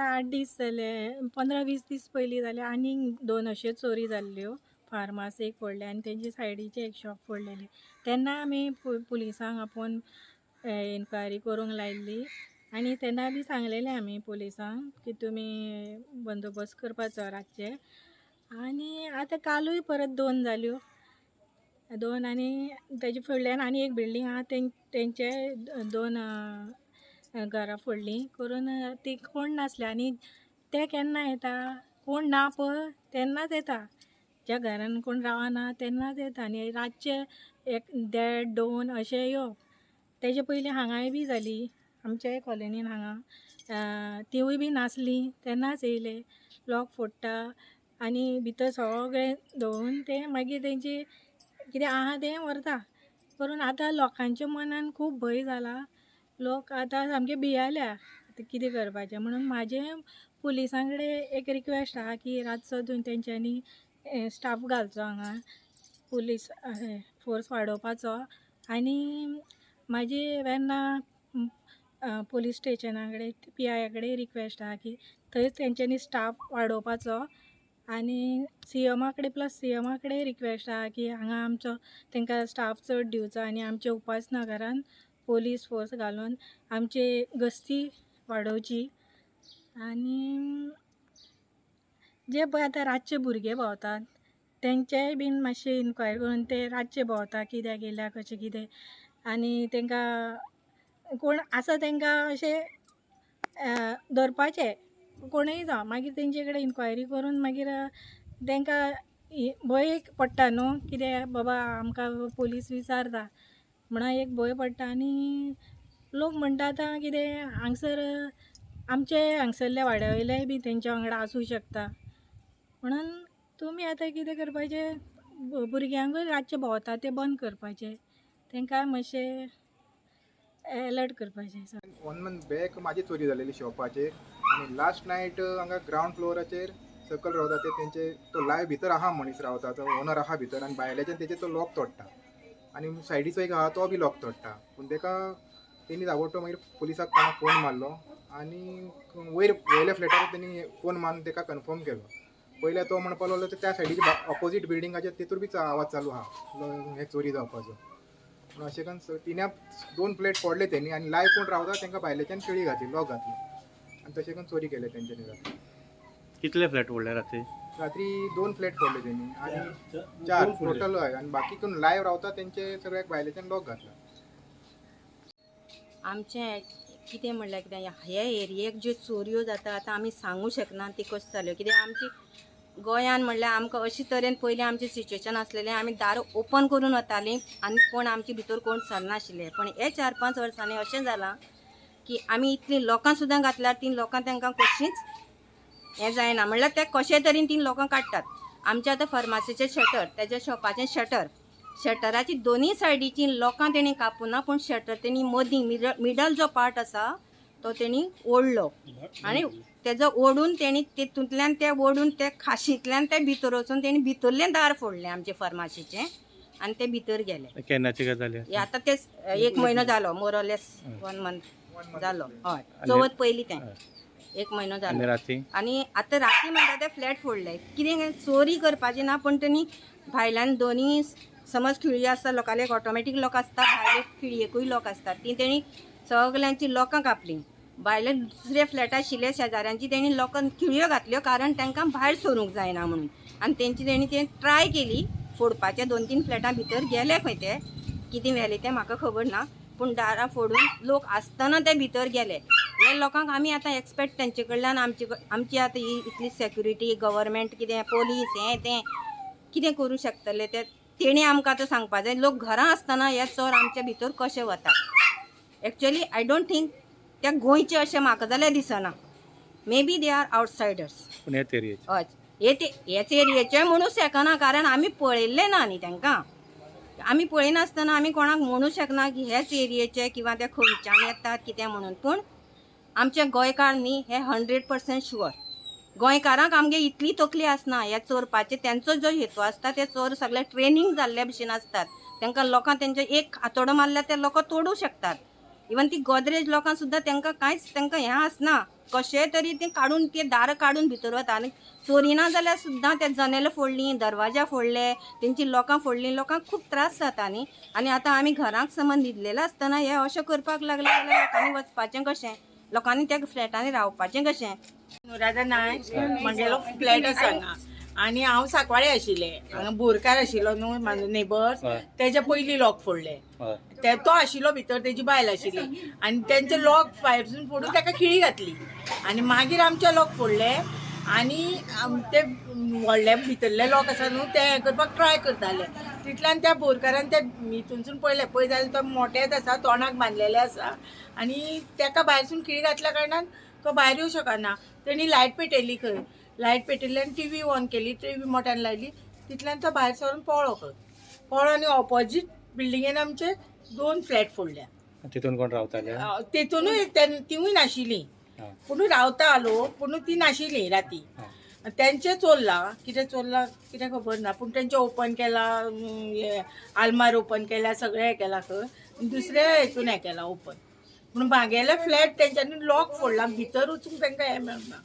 आतां आठ दीस जाले पंदरा वीस दीस पयलीं जाले आनीक दोन अश्यो चोरी जाल्ल्यो हो. फार्मास एक फोडलें आनी तेंचे सायडीचे एक शॉप फोडलेलें. तेन्ना आमी पुलिसांक आपोवन इन्क्वायरी करूंक लायल्ली आनी तेन्ना बी सांगलेलें आमी पुलिसांक की तुमी बंदोबस्त करपाचो रातचे आनी आतां कालूय परत दोन जाल्यो हो. दोन आनी तेजे फुडल्यान आनी एक बिल्डींग आहा तें तेंचे दोन घरां फोडलीं. करून ती कोण नासले आनी ते केन्ना येता. कोण ना पळय तेन्नाच येता. ज्या घरान कोण रावना तेन्नाच येता. आनी रातचे एक देड दोन अशे यो. तेजे पयलीं हांगाय बी जाली आमच्याय कॉलनीन हांगा. तिवूय बी नासलीं तेन्नाच येयले. लॉक फोडटा. आनी भितर सगळें दवरून ते मागीर तेंची कितें आहा तें व्हरता. करून आतां लोकांच्या मनान खूब भंय जाला. लोक आतां सामके भियाल्या आतां कितें करपाचें? म्हणून म्हाजें पुलिसां कडेन एक रिक्वेस्ट आहा की रातचो तूं तेंच्यांनी स्टाफ घालचो हांगा. पुलीस फोर्स वाडोवपाचो आनी म्हाजी वेन्ना पुलीस स्टेशना कडेन पी आया कडेन रिक्वेस्ट आहा की थंय तेंच्यांनी स्टाफ वाडोवपाचो आनी सी एमा कडेन प्लस सी एमा कडेन रिक्वेस्ट आहा की हांगा आमचो तेंकां स्टाफ चड दिवचो आनी आमच्या उपासनगरान पोलीस फोर्स घालून आमचे गस्ती वाडोवची आनी जे पळय आतां रातचे भुरगे भोंवतात तेंचेय बीन मातशें इन्क्वायरी करून ते रातचे भोंवता कित्याक येयल्या कशें कितें? आनी तेंकां कोण आसा तेंकां अशें धरपाचें कोणूय जावं. मागीर तेंचे कडेन इन्क्वायरी करून मागीर तेंकां भंय पडटा न्हू? कित्याक बाबा आमकां पोलीस विचारता. म्हणोन एक भंय पडटा आनी लोक म्हणटा आतां कितें हांगसर आमचे हांगसरल्या वाड्या वयलेय बी तेंच्या वांगडा आसूं शकता. म्हणून तुमी आतां कितें करपाचें? भुरग्यांकूय रातचे भोंवता तें बंद करपाचें. तेंकां मातशें एलर्ट करपाचें. वन मंथ बॅक म्हाजी चोरी जालेली शॉपाचेर आनी लास्ट नायट हांगा ग्रावंड फ्लोराचेर सकयल रावता ते तेंचे तो लायव भितर आहा मनीस रावता तो ओनर आहा भितर आनी भायल्याच्यान तेचे तो लॉक तोडटा. आनी सायडीचो एक आहा तो बी लॉक तोडटा पूण तेका तेणी ताबडतोब मागीर पुलिसाक कोणाक फोन मारलो. आनी वयर वयल्या फ्लॅटार तेणी फोन मारून तेका कन्फर्म केलो. पयल्या तो म्हणपाक लागलो त्या सायडीच्या ऑपोजीट बिल्डिंगाचेर तेतूर बी आवाज चालू आहा हे चोरी जावपाचो. पूण अशें करून तिन्या दोन प्लेट फोडले तेणी आनी लायव कोण रावता तांकां भायल्याच्यान केळी घातली लॉक घातली. आनी तशें करून चोरी केले तेंच्यांनी कितले फ्लॅट फोडले रात्री? रात्री दोन प्लेट फोडले तेणी आनी चार. टोटल हय आनी बाकी कोण लायव रावता तेंचे सगळ्याक भायल्याच्यान लॉक घातला. आमचें कितें म्हणल्यार कितें ह्या एरियेक ज्यो चोरयो जाता आतां आमी सांगूं शकना ती कशें जाल्यो कित्याक आमची गोंयान म्हणल्यार आमकां अशे तरेन पयलीं आमचें सिच्युएशन आसलेलें आमी दार ओपन करून वतालीं आनी कोण आमचे भितर कोण सरनाशिल्ले. पण हे चार पांच वर्सांनी अशें जालां की आमी इतलीं लोकां सुद्दां घातल्यार तीं लोकां तांकां कशींच हें जायना म्हणल्यार ते कशे तरेन तीं लोकां काडटात आमच्या आतां फार्मासीचें शटर तेज्या शॉपाचें शटर शटराची दोनी सायडीची लोकां तेणी कापूना पूण शटर तेणी मदीं मिडल मिडल जो पार्ट आसा तो तेणी ओडलो आनी तेजो ओडून तेणी तेतूंतल्यान ते ओडून ते खाशींतल्यान ते भितर वचून तेणी भितरलें दार फोडलें आमचे फार्मासीचें आनी ते भितर गेले. केन्नाची गजाल आतां ते एक म्हयनो जालो मोरलेस वन मंथ जालो हय. चवथ पयलीं तें. एक जालो राती आनी आतां राती म्हणटा ते फ्लॅट फोडले कितें चोरी करपाची ना पूण तेणी भायल्यान दोनी समज खिळी आसता लोकांले ऑटोमॅटीक लॉक आसता भायले खिळयेकूय लॉक आसता ती तेणी सगल्यांची लोकां कापली. भायले दुसरे फ्लॅट आशिल्ले शेजाऱ्यांची तेणी लोकां खिळयो घातल्यो कारण तांकां भायर सरूंक जायना म्हणून. आनी तेंची तेणी ते ट्राय केली. फोडपाचे दोन तीन फ्लॅटां भितर गेले खंय ते. कितें व्हेले तें म्हाका खबर ना. पूण दारां फोडून लोक आसतना ते भितर गेले. हे लोकांक आमी आतां एक्सपेक्ट तेंचे कडल्यान आमची आमची आतां ही इतली सेक्युरिटी गव्हर्मेंट कितें पोलीस हें तें कितें करूं शकतले ते तेणी आमकां आतां सांगपा जाय. लोक घरां आसतना हे चोर आमच्या भितर कशे वतात? एक्चुअली आय डोंट थिंक त्या गोंयचे अशें म्हाका जाल्यार दिसना. मे बी दे आर एरियेचे हय. हे ते हेच एरियेचे म्हणूं शकना कारण आमी पळयल्ले ना न्ही तांकां. आमी पळयनासतना आमी कोणाक म्हणू शकना की हेच एरियेचे किंवा त्या खंयच्यान येतात कितें म्हणून. पूण आमचे गोंयकार न्ही हे हंड्रेड पर्सेंट शुअर गोंयकारांक आमगे इतली तकली आसना हे चोरपाचे तेंचो जो हेतू आसता ते चोर सगळे ट्रेनींग जाल्ले भशेन आसतात. तांकां लोकां तेंचे एक आतोडो मारल्यार ते लोक तोडू शकतात. इवन ती गोदरेज लोकांक सुद्दां तांकां कांयच तांकां हें आसना कशेंय तरी तें काडून ते दार काडून भितर वता आनी चोरी ना जाल्यार सुद्दां ते जनेलां फोडलीं दरवाजा फोडले तेंची लोकां फोडलीं लोकांक खूब त्रास जाता न्ही आनी आतां आमी घरांक समज न्हिदलेलो आसतना हें अशें करपाक लागलें जाल्यार लोकांनी वचपाचें कशें? लोकांनी त्या फ्लॅटांनी रावपाचें कशें? नुराजा नायक म्हगेलो फ्लॅट आसा हांगा आनी हांव सांकवाळे आशिल्लें. हांगा बोरकार आशिल्लो न्हू म्हाजो नेबर्स. हय. तेजे पयलीं लॉक फोडले. हय ते तो आशिल्लो भितर तेजी बायल आशिल्ली. आनी तेंचे लॉक भायरसून फोडून ताका खिळी घातली. आनी मागीर आमचे लॉक फोडले. आनी आम- ते व्हडले भितरले लॉक आसा न्हू ते हें करपाक ट्राय करताले. तितल्यान त्या बोरकारान ते हितूनसून पळयले. पळय जाल्यार तो मोठेच आसा तोंडाक बांदलेले आसा. आनी ताका भायरसून खिळी घातल्या कारणान तो भायर येवं शकना. तेणी लायट पेटयली खंय. लायट पेटयली आनी टी व्ही ऑन केली टी व्ही मोठ्यान लायली तितल्यान तो भायर सरून पळो खंय पळो आनी ऑपोजीट बिल्डिंगेन आमचे दोन फ्लॅट फोडल्या. तितून कोण रावताले तेतूनय तेन- तिवूय नाशिल्ली. पूण रावता आलो पूण ती नाशिल्ली राती. तेंचे चोरला कितें चोरला कितें खबर ना पूण तेंचे ओपन केला हे आलमार ओपन केल्या सगळें हें केला खंय दुसऱ्या हेतून हें केला ओपन पूण म्हागेले फ्लॅट तेंच्यांनी लॉक फोडला भितर वचूंक तांकां हें मेळना